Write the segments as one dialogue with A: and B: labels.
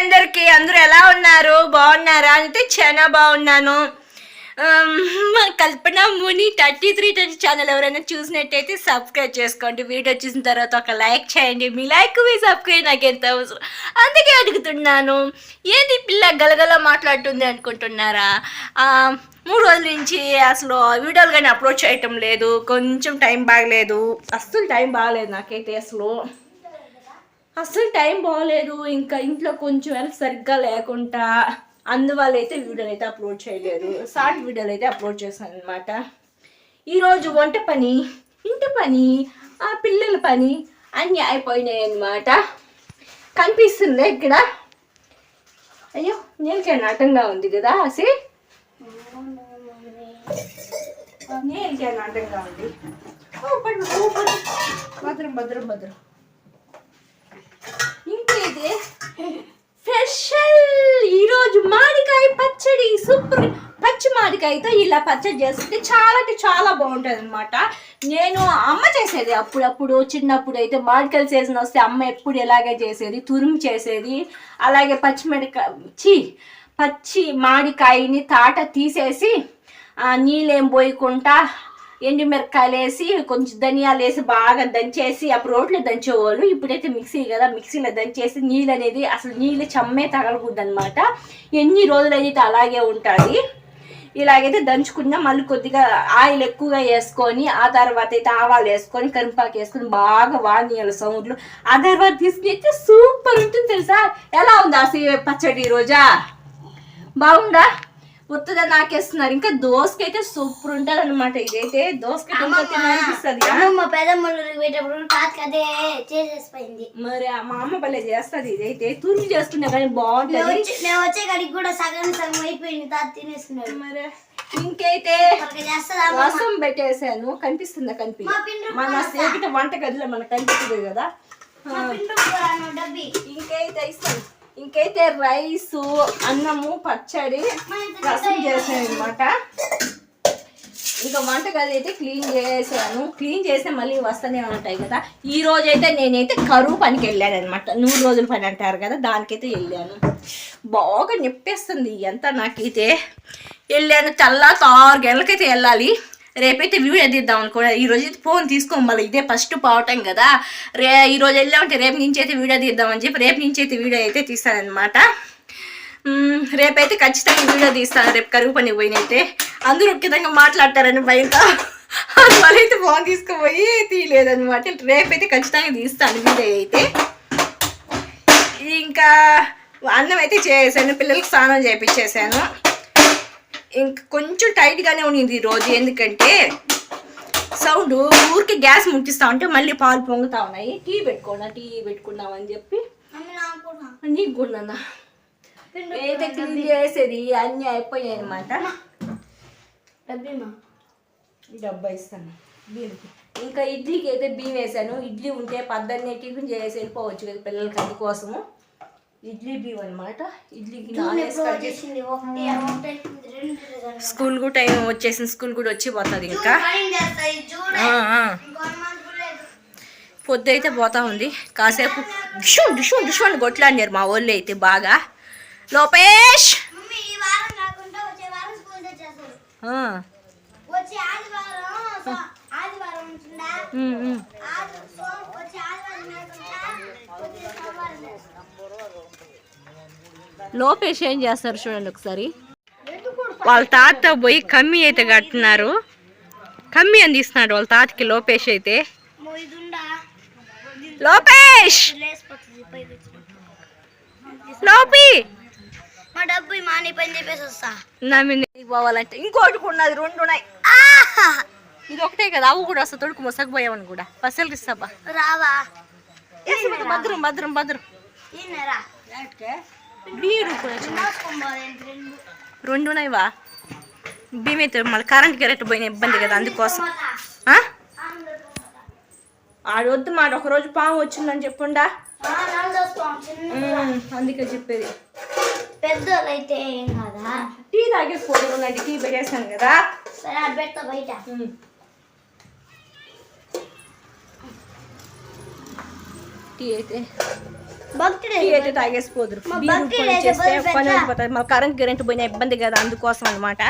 A: అందరికీ అందరూ ఎలా ఉన్నారు? బాగున్నారా? అంటే చాలా బాగున్నాను. మా కల్పన ముని థర్టీ త్రీ థర్టీ ఛానల్ ఎవరైనా చూసినట్టయితే సబ్స్క్రైబ్ చేసుకోండి. వీడియో చూసిన తర్వాత ఒక లైక్ చేయండి. మీ లైక్ మీ సబ్స్క్రైబ్ నాకు ఎంత అవసరం? అందుకే అడుగుతున్నాను. ఏంది పిల్ల గలగల మాట్లాడుతుంది అనుకుంటున్నారా? మూడు రోజుల నుంచి అసలు వీడియోలు కానీ అప్లోడ్ చేయటం లేదు. కొంచెం టైం బాగలేదు. అస్సలు టైం బాగలేదు నాకైతే అసలు. అసలు టైం బాగలేదు ఇంకా ఇంట్లో కొంచెం హెల్త్ సరిగ్గా లేకుండా అందువల్ల అయితే వీడియోలు అయితే అప్లోడ్ చేయలేదు. షార్ట్ వీడియోలు అయితే అప్లోడ్ చేశాను అనమాట ఈరోజు వంట పని ఇంటి పని ఆ పిల్లల పని అన్నీ అయిపోయినాయి అన్నమాట కనిపిస్తుంది ఇక్కడ? అయ్యో నేలకే నాటంగా ఉంది కదా అసి నేలకే నాటంగా ఉంది. భద్రం భద్రం భద్రం. ఇంకేది స్పెషల్ ఈరోజు మామిడికాయ పచ్చడి సూపర్ పచ్చి మామిడికాయతో ఇలా పచ్చడి చేస్తుంటే చాలా అంటే చాలా బాగుంటుంది అనమాట నేను అమ్మ చేసేది అప్పుడప్పుడు చిన్నప్పుడు అయితే మామిడికాయలు సీజన్ వస్తే అమ్మ ఎప్పుడు ఎలాగే చేసేది తురుము చేసేది అలాగే పచ్చిమిరకాయ చి పచ్చి మామిడికాయని తాట తీసేసి నీళ్ళేం పోయకుండా ఎండు మిరపకాయలు వేసి కొంచెం ధనియాలు వేసి బాగా దంచేసి అప్పుడు రోట్లో దంచేవాళ్ళు. ఇప్పుడైతే మిక్సీ కదా మిక్సీలో దంచేసి నీళ్ళు అనేది అసలు నీళ్ళు చమ్మే తగలకూడదు అనమాట ఎన్ని రోజులైతే అలాగే ఉంటుంది. ఇలాగైతే దంచుకున్నా మళ్ళీ కొద్దిగా ఆయిల్ ఎక్కువగా వేసుకొని ఆ తర్వాత అయితే ఆవాలు వేసుకొని కరివేపాకు వేసుకొని బాగా వాడియాలి సౌండ్లు. ఆ తర్వాత తీసుకుని అయితే సూపర్ ఉంటుంది తెలుసా? ఎలా ఉంది అసలు పచ్చడి రోజా? బాగుందా? ఉత్తగా నాకేస్తున్నారు. ఇంకా దోసకైతే సూపర్ ఉంటుంది అనమాట ఇదైతే
B: అమ్మమ్మ! పెద్దమ్మలు పోయేటప్పుడు తాతకి అదే చేసేసిపోయింది.
A: మరి మా అమ్మ భలే చేస్తుంది ఇదైతే. తురుము చేసుకున్నా కానీ బాగుంటుంది.
B: వచ్చి మేము వచ్చే కాడికి కూడా సగం సగం అయిపోయింది తాత తినేస్తున్నాడు.
A: మరి ఇంకైతే? రసం పెట్టేసాను కనిపిస్తుందా? కనిపి.
B: మా పిండి
A: మన స్నేహిత వంట గదిలో మనకు కనిపిస్తుంది కదా. ఇంకైతే ఇస్తాను. ఇంకైతే రైస్ అన్నము పచ్చడి రసం చేసాను అనమాట ఇంకా వంట గది అయితే క్లీన్ చేసాను. క్లీన్ చేస్తే మళ్ళీ వస్తూనే ఉంటాయి కదా. ఈ రోజైతే నేనైతే కరువు పనికి వెళ్ళాను అనమాట నూరు రోజుల పని అంటారు కదా దానికైతే వెళ్ళాను. బాగా నొప్పేస్తుంది ఎంత నాకైతే. వెళ్ళాను తెల్లారితో ఆరు గంటలకైతే వెళ్ళాలి. రేపైతే వీడియో తీద్దాం అనుకోండి ఈ రోజు అయితే ఫోన్ తీసుకోం మళ్ళీ ఇదే ఫస్ట్ పోవటం కదా. రే ఈరోజు వెళ్ళామంటే రేపు నుంచి అయితే వీడియో తీద్దామని చెప్పి రేపు నుంచి అయితే వీడియో అయితే తీస్తానమాట రేపైతే ఖచ్చితంగా వీడియో తీస్తాను రేపు కరువు పని పోయినైతే అందరూ ఖచ్చితంగా విధంగా మాట్లాడతారని భయంతో అందువల్ల అయితే ఫోన్ తీసుకుపోయి తీయలేదన్నమాట. రేపైతే ఖచ్చితంగా తీస్తాను వీడియో అయితే. ఇంకా అన్నం అయితే చేసాను పిల్లలకు స్నానం చేయించేసాను ఇంక కొంచెం టైట్గానే ఉండింది ఈ రోజు. ఎందుకంటే సౌండ్ ఊరికి గ్యాస్ ముట్టిస్తా ఉంటే మళ్ళీ పాలు పొంగుతా ఉన్నాయి. టీ పెట్టుకున్నా టీ పెట్టుకున్నామని చెప్పి.
B: మమ్మీ నాకు కూడా.
A: అయితే క్లీన్ చేసేది అన్నీ అయిపోయాయి అనమాట
B: డబ్బి
A: ఇస్తాను. ఇంకా ఇడ్లీకి అయితే బియ్యం వేసాను. ఇడ్లీ ఉంటే పద్దన్నే టిఫిన్ చేసి వెళ్ళిపోవచ్చు కదా పిల్లలకి అందుకోసము. ఇడ్లీ బియ్యం అనమాట ఇడ్లీకి స్కూల్ కూడా టైం వచ్చేసింది స్కూల్ కూడా వచ్చి పోతుంది ఇంకా. పొద్దు అయితే పోతా ఉంది. కాసేపు డిషు డిషు డిషు అని కొట్లాడినారు మా వాళ్ళు అయితే బాగా. లోపేష్!
B: మమ్మీ ఈ వారం కాకుండా వచ్చే వారం స్కూల్ తెచ్చేస్తారు.
A: ఆ,
B: వచ్చే ఆదివారం ఆదివారం ఉంటుందా
A: ఉమ్, ఉమ్.
B: ఆది సో- వచ్చే ఆదివారం లేకుండా వచ్చే సోమవారం చేస్తారు.
A: లోపేష్ ఏం చేస్తారు చూడండి ఒకసారి. వాళ్ళ తాత పోయి కమ్మి అయితే కట్టున్నారు కమ్మి అందిస్తున్నాడు వాళ్ళ తాతకి లోపేష్ అయితే? లోపేష్. లోపి!
B: మా డబ్బు మాని పని చెప్పేసి వస్తా.
A: పోవాలంటే ఇంకోటి కూడా ఉన్నది రెండు ఉన్నాయి. ఇది ఒకటే కదా అవు కూడా వస్తా తొడుకు మొసకపోయావని కూడా. పసలకి ఇస్తాబా
B: రావా.
A: భద్రం భద్రం భద్రం.
B: ఈయనరా
A: బీరు కూడా చిన్న.
B: మోసుకోబోదేంటి రెండు?
A: రెండు ఉన్నాయివా భీమ్ అయితే మళ్ళీ కరెంట్ గిరెట్ పోయిన ఇబ్బంది కదా అందుకోసం? ఆడొద్దు మాట ఒకరోజు పాము వచ్చిందని చెప్పుండా? అందుకే చెప్పేది.
B: పెద్దోళ్ళు అయితే ఏం కాదా?
A: టీ తాగేసుకోండి ఉండండి టీ పెట్టేసాను కదా.
B: సరే అది పెడతా బయట.
A: టీ అయితే. అయితే తాగేసిపోదురు. చేస్తే పని అయిపోతుంది మా కరెంట్ కరెంట్ పోయిన ఇబ్బంది కదా అందుకోసం అనమాట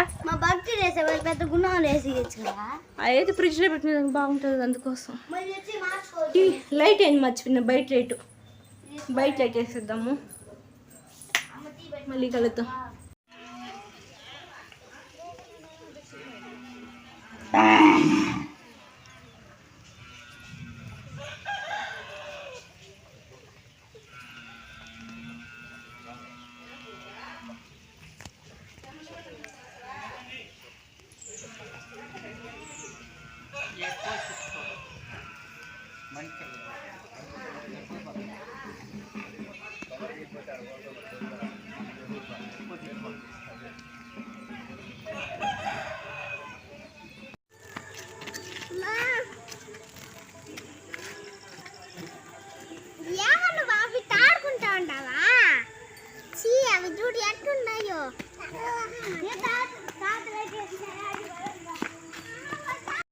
A: అయితే ఫ్రిడ్జ్లో పెట్టిన బాగుంటుంది అందుకోసం. లైట్ ఏంది మర్చిపోయిన బయట లైట్? బయట లైట్ వేసేద్దాము. మళ్ళీ కలుద్దాం.
B: Thank you.